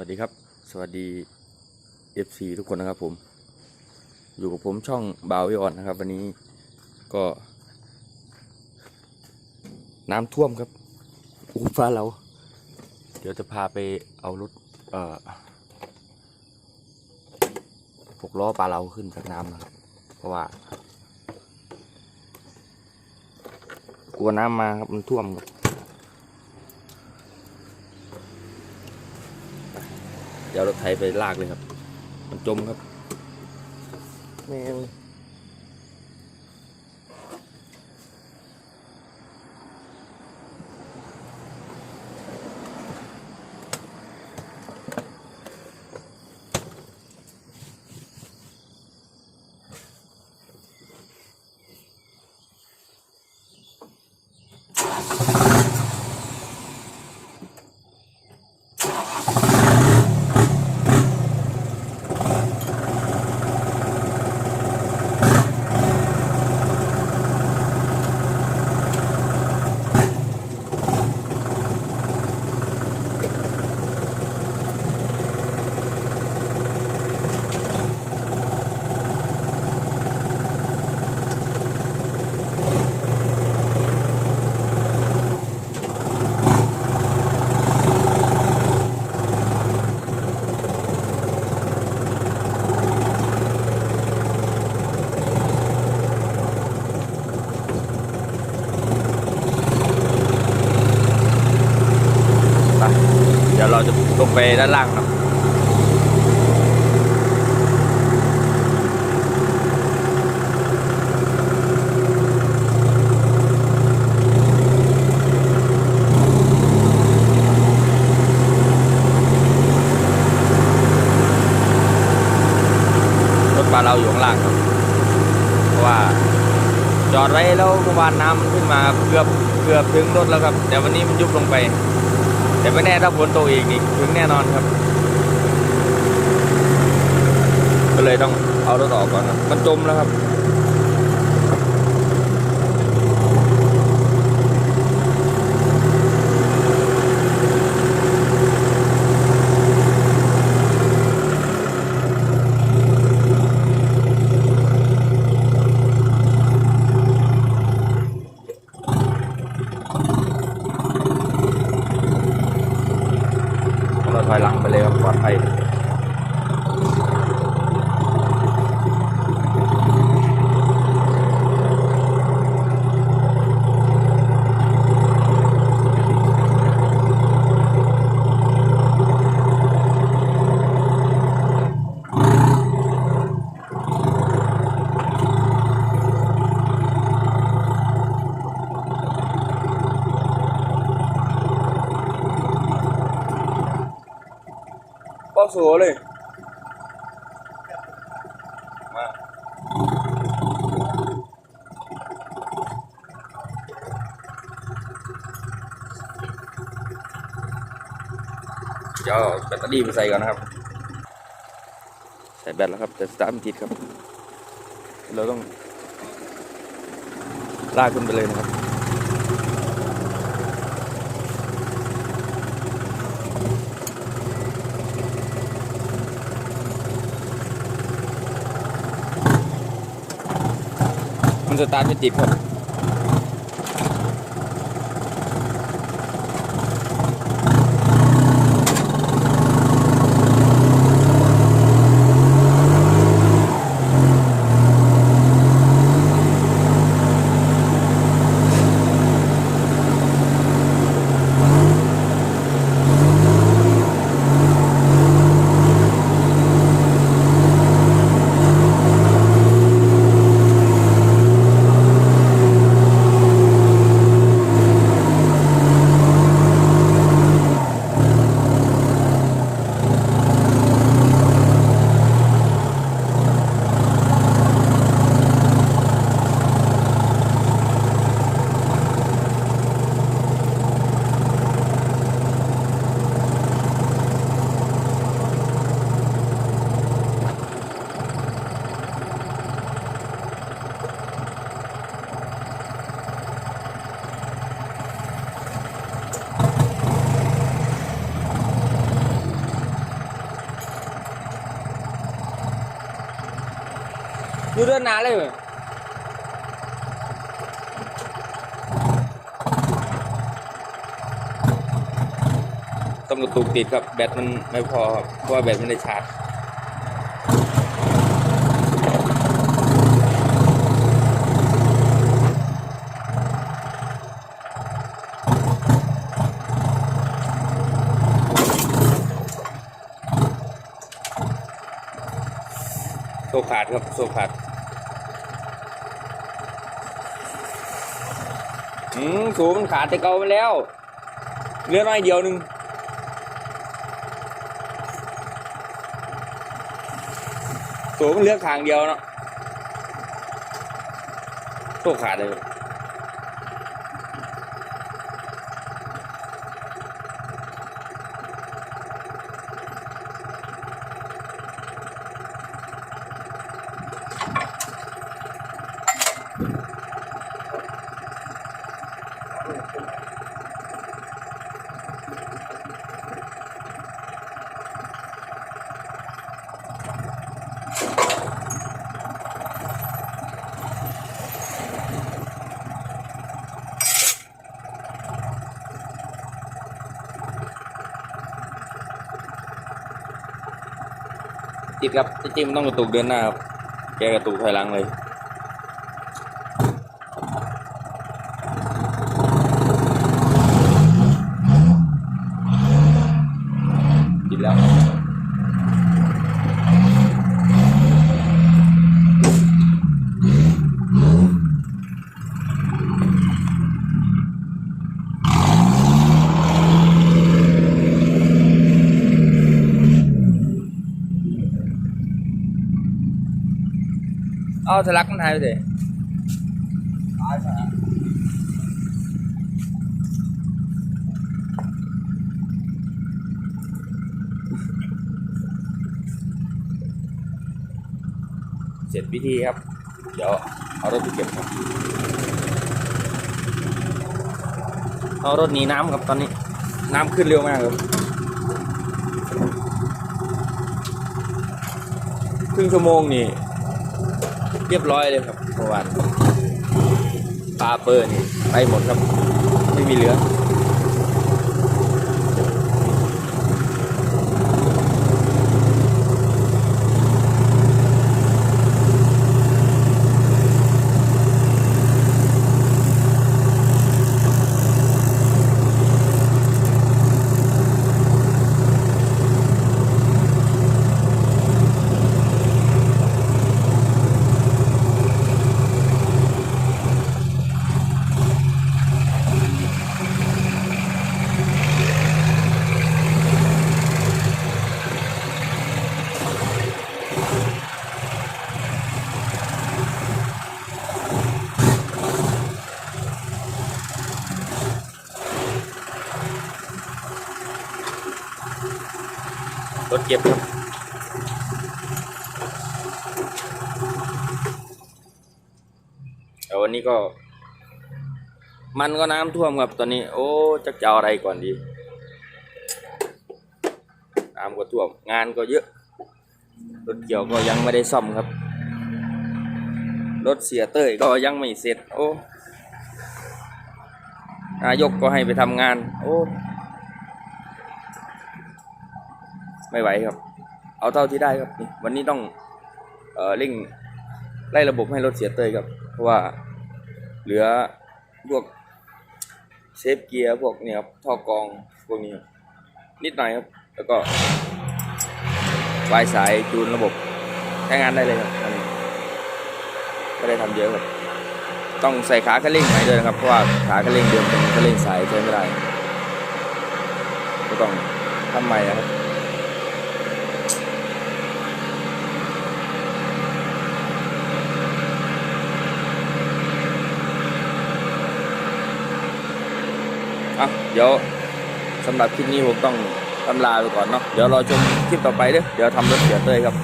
วัสดีครับ สวัสดี FC ทุกคนนะครับผม อยู่กับผมช่องบาววิออนนะครับ วันนี้ก็ น้ำท่วมครับอู้ฟ้าเรา เดี๋ยวจะพาไปเอารถเอ่อหกล้อปลาเราขึ้นจากน้ำนะครับ เพราะว่า กลัวน้ำมาครับมันท่วมครับ เดี๋ยวรถไถไปลากเลยครับ มันจมครับแม่ง ลงไปด้านล่างเนาะรถปลาเราอยู่ข้างล่างครับเพราะว่าจอดไว้แล้วเมื่อวานน้ำขึ้นมาเกือบเกือบถึงรถแล้วครับ แต่วันนี้มันยุบลงไป แต่ไม่แน่ถ้าฝนตกอีกนี่ถึงแน่นอนครับ ก็เลยต้องเอารถออกก่อนครับมันจมแล้วครับ เราถอยหลังไปเลยครับปลอดภัย สัวเลย มาเดี๋ยวแบตเตอรี่ไปใส่ก่อนนะครับ ใส่แบตแล้วครับ แต่สตาร์ทไม่ติดครับ เราต้องลากขึ้นไปเลยนะครับ มันสตาร์ทไม่ติดครับ อยู่เดินหนาเลยเว้ยต้องกระตุกติดครับ แบตมันไม่พอครับเพราะว่าแบตไม่ได้ชาร์จ ขาดครับโซขาดอืมสูงมันขาดแต่เก่าไปแล้วเหลือน้อยเดียวหนึ่งสูงมันเลือขางเดียวเนาะโซขาดเลย ติดครับจริงๆมันต้องกระตุกเดินหน้าครับแกกระตุกถอยหลังเลย เอาทะลักมันหายไปเลยเสร็จพิธีครับ เดี๋ยวเอารถไปเก็บครับเอารถหนีน้ำครับตอนนี้ น้ำขึ้นเร็วมากครับครึ่งชั่วโมงนี่ เรียบร้อยเลยครับเมื่อวานปลาเปิดนี่ไปหมดครับ ไม่มีเหลือ ก็บครับแต่วันนี้ก็ มันก็น้ำท่วมครับตอนนี้ โอ้จะจะเออะไรก่อนดี น้ำก็ท่วม งานก็เยอะรถเกี่ยวก็ยังไม่ได้ซ่อมครับ รถเสียเต้ยก็ยังไม่เสร็จ โอ้นายกก็ให้ไปทำงาน โอ้ ไม่ไหวครับ เอาเท่าที่ได้ครับวันนี้ต้องเอ่อเร่งไล่ระบบให้รถเสียเตยครับ เพราะว่าเหลือพวกเซฟเกียร์พวกเนี่ยครับท่อกรองพวกนี้นิดหน่อยครับ แล้วก็วายสายจูนระบบใช้งานได้เลยครับอันนี้ไม่ได้ทำเยอะครับ ต้องใส่ขาคันเร่งใหม่ด้วยนะครับ เพราะว่าขาคันเร่งเดิมเป็นคันเร่งสายใช้ไม่ได้ก็ต้องทำใหม่นะครับ อะ เดี๋ยวสำหรับคลิปนี้ผมต้องตำลาไปก่อนเนาะเดี๋ยวรอชมคลิปต่อไปเด้อเดี๋ยวทำรถเสียเต้ยครับ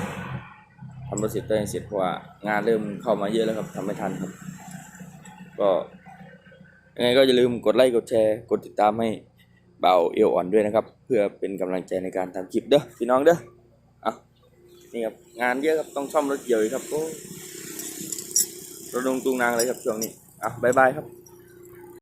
ทำรถเสียเต้ยเสร็จเพราะว่างานเริ่มเข้ามาเยอะแล้วครับทำไม่ทันครับ ก็ยังไงก็อย่าลืมกดไลค์กดแชร์กดติดตามให้เบาเอวอ่อนด้วยนะครับ เพื่อเป็นกำลังใจในการทำคลิปเด้อพี่น้องเด้ออะนี่ครับงานเยอะครับต้องซ่อมรถเกี่ยวครับโอ้ระดงตุงนางเลยครับช่วงนี้อะบายบายครับ